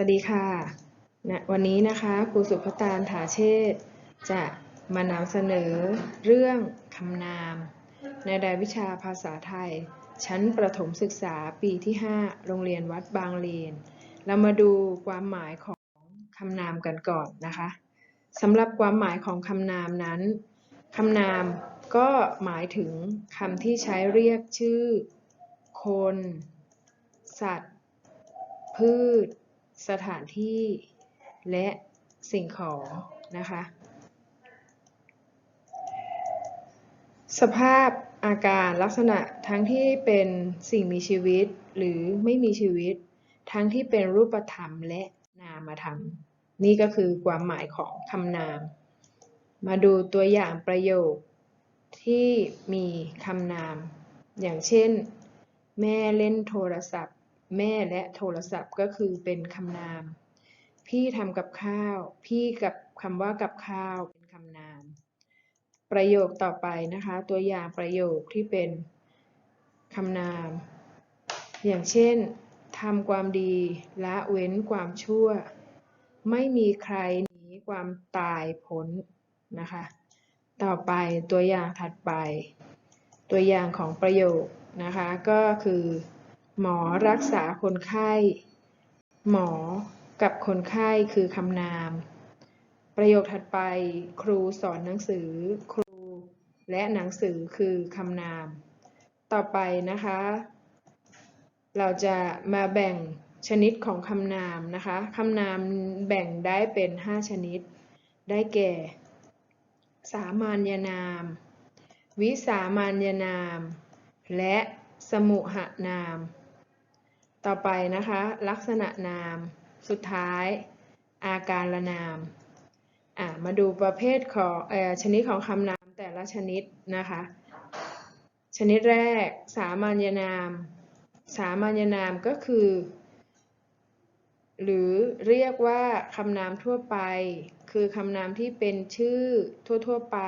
สวัสดีค่ะนะวันนี้นะคะครูสุภตานถาเชษจะมานำเสนอเรื่องคำนาม ในรายวิชาภาษาไทย ชั้นประถมศึกษาปีที่ 5 โรงเรียนวัดบางเลน เรามาดูความหมายของคำนามกันก่อนนะคะสำหรับความหมายของคำนามนั้นคำนามก็หมายถึงคำที่ใช้เรียกชื่อ คน สัตว์ พืช สถานที่และสิ่งของนะคะ สภาพอาการลักษณะทั้งที่เป็นสิ่งมีชีวิตหรือไม่มีชีวิต ทั้งที่เป็นรูปธรรมและนามธรรม นี่ก็คือความหมายของคำนาม มาดูตัวอย่างประโยคที่มีคำนาม อย่างเช่น แม่เล่นโทรศัพท์ แม่และโทรศัพท์ก็คือเป็นคำนาม พี่ทำกับข้าว พี่กับคำว่ากับข้าวเป็นคำนาม ประโยคต่อไปนะคะ ตัวอย่างประโยคที่เป็นคำนาม อย่างเช่นทำความดีละเว้นความชั่ว ไม่มีใครหนีความตายพ้นนะคะ ต่อไปตัวอย่างถัดไป ตัวอย่างของประโยคนะคะก็คือ หมอรักษาคนไข้ หมอ กับคนไข้คือคำนาม ประโยคถัดไป ครูสอนหนังสือ ครู และหนังสือคือคำนาม ต่อไปนะคะ เราจะมาแบ่งชนิดของคำนามนะคะ คำนามแบ่งได้เป็น 5 ชนิด ได้แก่ สามัญนาม วิสามัญนาม และสมุหนาม ต่อไปนะคะ ลักษณะนาม สุดท้าย อาการละนามอะมาดูประเภทของออชนิดของคำนามแต่ละชนิดนะคะ ชนิดแรก สามัญนาม สามัญนามก็คือ หรือเรียกว่าคำนามทั่วไป คือคำนามที่เป็นชื่อทั่วๆไป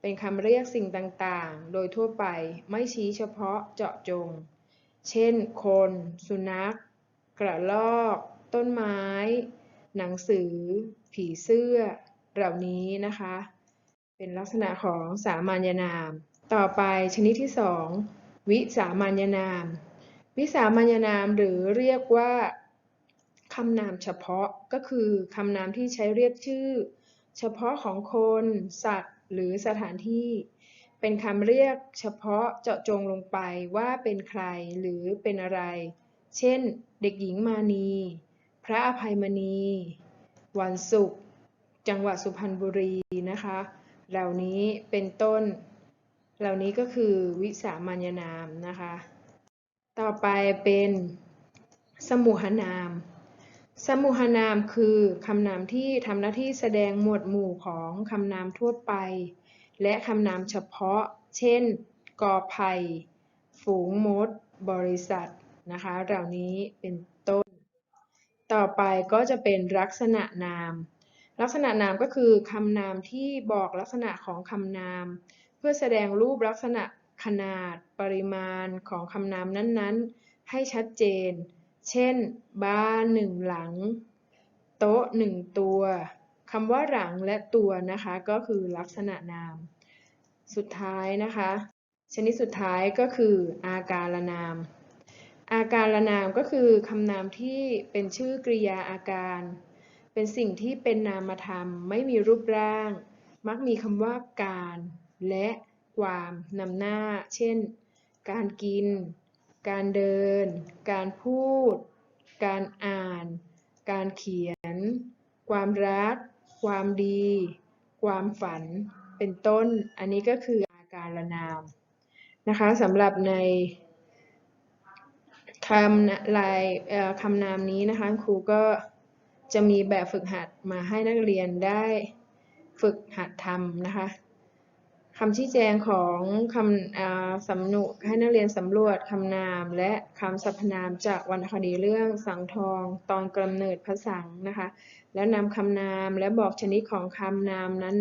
เป็นคำเรียกสิ่งต่างๆ โดยทั่วไปไม่ชี้เฉพาะเจาะจง เช่น คน สุนัข กระรอก ต้นไม้ หนังสือ ผีเสื้อ เหล่านี้นะคะ เป็นลักษณะของสามัญนาม ต่อไปชนิดที่สองวิสามัญนาม วิสามัญนามหรือเรียกว่าคำนามเฉพาะก็คือคำนามที่ใช้เรียกชื่อ เฉพาะของคน สัตว์ หรือสถานที่ เป็นคำเรียกเฉพาะเจาะจงลงไปว่าเป็นใครหรือเป็นอะไร เช่น เด็กหญิงมานี พระอภัยมณี วันศุกร์ จังหวัดสุพรรณบุรีนะคะ เหล่านี้เป็นต้น เหล่านี้ก็คือวิสามัญนามนะคะ ต่อไปเป็นสมุหนาม สมุหนามคือคำนามที่ทำหน้าที่แสดงหมวดหมู่ของคำนามทั่วไป และคำนามเฉพาะ เช่น กอไผ่ ฝูงมด บริษัท นะคะ เหล่านี้เป็นต้น ต่อไปก็จะเป็นลักษณะนาม ลักษณะนามก็คือคำนามที่บอกลักษณะของคำนาม เพื่อแสดงรูปลักษณะขนาด ปริมาณของคำนามนั้นๆ ให้ชัดเจน เช่น บ้านหนึ่งหลัง โต๊ะหนึ่งตัว คำว่าหลังและตัวนะคะก็คือลักษณะนาม สุดท้ายนะคะ ชนิดสุดท้ายก็คืออาการนาม อาการนามก็คือคำนามที่เป็นชื่อกริยาอาการ เป็นสิ่งที่เป็นนามธรรม ไม่มีรูปร่าง มักมีคำว่าการ และความนำหน้า เช่น การกิน การเดิน การพูด การอ่าน การเขียน ความรัก ความดี ความฝัน เป็นต้น อันนี้ก็คืออาการละนามนะคะสำหรับในคำลายคำนามนี้นะคะครูก็จะมีแบบฝึกหัดมาให้นักเรียนได้ฝึกหัดทำนะคะ คำชี้แจงของคำสำนุให้นักเรียนสำรวจคำนามและคำสรรพนามจากวรรณคดีเรื่องสังทองตอนกำเนิดพระสังนะคะ แล้วนำคำนามและบอกชนิดของคำนามนั้น